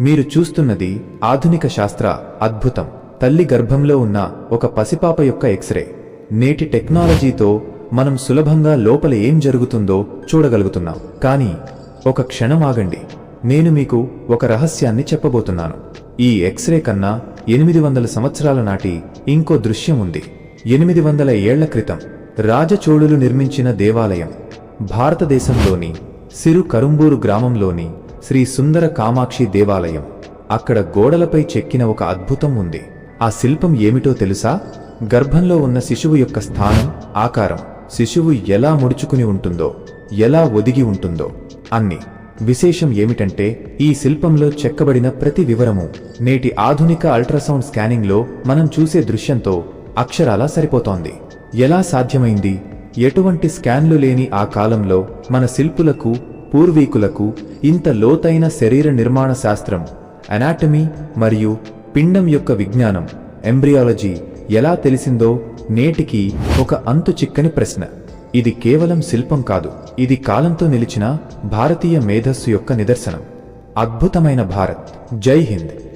మీరు చూస్తున్నది ఆధునిక శాస్త్ర అద్భుతం. తల్లి గర్భంలో ఉన్న ఒక పసిపాప యొక్క ఎక్స్రే. నేటి టెక్నాలజీతో మనం సులభంగా లోపల ఏం జరుగుతుందో చూడగలుగుతున్నాం. కానీ ఒక క్షణం ఆగండి. నేను మీకు ఒక రహస్యాన్ని చెప్పబోతున్నాను. ఈ ఎక్స్రే కన్నా ఎనిమిది వందల సంవత్సరాల నాటి ఇంకో దృశ్యం ఉంది. ఎనిమిది వందల ఏళ్ళ క్రితం రాజచోళులు నిర్మించిన దేవాలయం. భారతదేశంలోని సిరు కరుంబూరు గ్రామంలోని శ్రీ సుందర కామాక్షి దేవాలయం. అక్కడ గోడలపై చెక్కిన ఒక అద్భుతం ఉంది. ఆ శిల్పం ఏమిటో తెలుసా? గర్భంలో ఉన్న శిశువు యొక్క స్థానం ఆకారం. శిశువు ఎలా ముడుచుకుని ఉంటుందో ఎలా ఒదిగి ఉంటుందో. అన్ని. విశేషం ఏమిటంటే ఈ శిల్పంలో చెక్కబడిన ప్రతి వివరము నేటి ఆధునిక అల్ట్రాసౌండ్ స్కానింగ్లో మనం చూసే దృశ్యంతో అక్షరాలా సరిపోతోంది. ఎలా సాధ్యమైంది? ఎటువంటి స్కాన్లు లేని ఆ కాలంలో మన శిల్పులకు పూర్వీకులకు ఇంత లోతైన శరీర నిర్మాణ శాస్త్రం అనాటమీ మరియు పిండం యొక్క విజ్ఞానం ఎంబ్రియాలజీ ఎలా తెలిసిందో నేటికి ఒక అంతు చిక్కని ప్రశ్న. ఇది కేవలం శిల్పం కాదు ఇది కాలంతో నిలిచిన భారతీయ మేధస్సు యొక్క నిదర్శనం. అద్భుతమైన భారత్. జై హింద్.